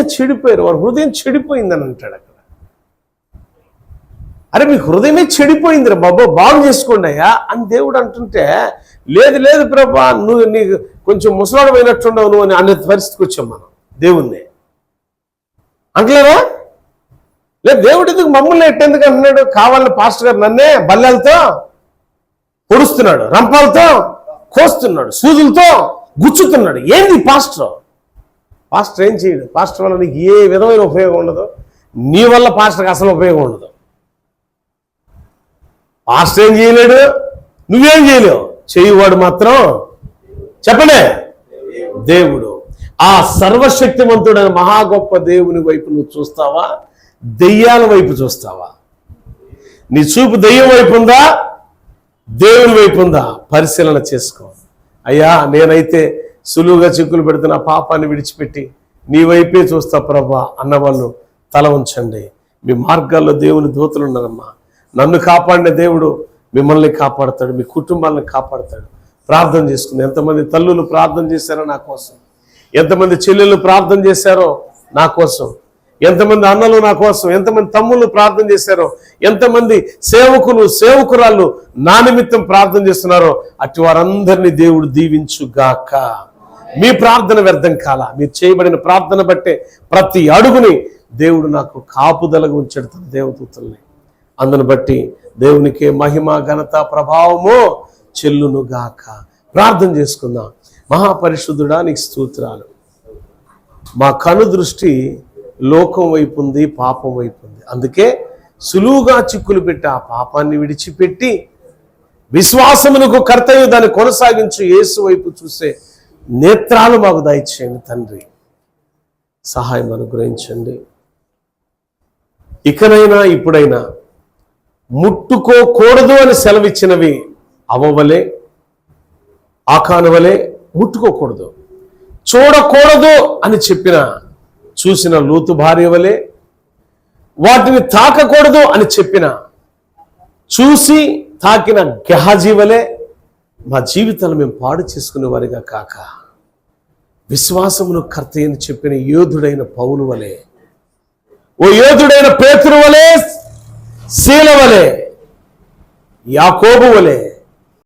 చెడిపోయారు. వారి హృదయం చెడిపోయిందని అంటాడు అక్కడ. అరే మీ హృదయమే చెడిపోయిందిరా బాబా బాగు చేసుకోండి అయ్యా అని దేవుడు అంటుంటే లేదు లేదు ప్రభా నువ్వు నీకు కొంచెం ముసలాడు నువ్వు అని అనే పరిస్థితికి వచ్చాం మనం దేవుణ్ణి. అంటలేరా లేదు దేవుడు ఎందుకు మమ్మల్ని ఎట్టేందుకు అంటున్నాడు? కావాలని పాస్టర్ గారు నన్నే బల్లెలతో పొడుస్తున్నాడు రంపాలతో కోస్తున్నాడు సూదులతో గుచ్చుతున్నాడు. ఏంది పాస్టర్? పాస్టర్ ఏం చేయడు? పాస్టర్ వల్ల నీకు ఏ విధమైన ఉపయోగం ఉండదు. నీ వల్ల పాస్టర్కి అసలు ఉపయోగం ఉండదు. పాస్టర్ ఏం చేయలేడు? నువ్వేం చేయలేవు? చేయువాడు మాత్రం చెప్పలే దేవుడు. ఆ సర్వశక్తివంతుడైన మహా గొప్ప దేవుని వైపు నువ్వు చూస్తావా? దెయ్యాల వైపు చూస్తావా? నీ చూపు దెయ్యం వైపు ఉందా? దేవుని వైపు ఉందా? పరిశీలన చేసుకో. అయ్యా నేనైతే సులువుగా చిక్కులు పెడుతున్న పాపాన్ని విడిచిపెట్టి నీ వైపే చూస్తా ప్రభా అన్నవాళ్ళు తల ఉంచండి. మీ మార్గాల్లో దేవుని దూతలు ఉన్నారమ్మా. నన్ను కాపాడిన దేవుడు మిమ్మల్ని కాపాడతాడు మీ కుటుంబాలను కాపాడతాడు. ప్రార్థన చేసుకుంది. ఎంతమంది తల్లులు ప్రార్థన చేశారో నా కోసం. ఎంతమంది చెల్లెళ్ళు ప్రార్థన చేశారో నా కోసం. ఎంతమంది అన్నలు నా కోసం. ఎంతమంది తమ్ముళ్ళు ప్రార్థన చేశారో. ఎంతమంది సేవకులు సేవకురాళ్ళు నా నిమిత్తం ప్రార్థన చేస్తున్నారో అటు వారందరినీ దేవుడు దీవించుగాక. మీ ప్రార్థన వ్యర్థం కాల? మీరు చేయబడిన ప్రార్థన బట్టే ప్రతి అడుగుని దేవుడు నాకు కాపుదలగా ఉంచాడు తన దేవదూతల్ని. అందును బట్టి దేవునికే మహిమ ఘనత ప్రభావము చెల్లును గాక ప్రార్థన చేసుకుందాం. మహాపరిశుద్ధుడా నీకు స్తోత్రాలు. మా కను దృష్టి లోకం వైపు ఉంది పాపం వైపు ఉంది. అందుకే సులువుగా చిక్కులు పెట్టి ఆ పాపాన్ని విడిచిపెట్టి విశ్వాసమునకు కర్తయ్య దాన్ని కొనసాగించు యేసు వైపు చూసే నేత్రాలు మాకు దయచేయండి తండ్రి. సహాయం అనుగ్రహించండి. ఇకనైనా ఇప్పుడైనా ముట్టుకోకూడదు అని సెలవిచ్చినవి అవవలే ఆకానువలే ముట్టుకోకూడదు. చూడకూడదు అని చెప్పిన చూసిన లూతు భార్య వలె వాటిని తాకకూడదు అని చెప్పిన చూసి తాకిన గెహాజీ వలె మా జీవితాలు మేము పాడు చేసుకునే వారిగా కాక విశ్వాసమును కర్త అని చెప్పిన యోధుడైన పౌలు వలె ఓ యోధుడైన పేతురు వలె శీల వలె యాకోబు వలె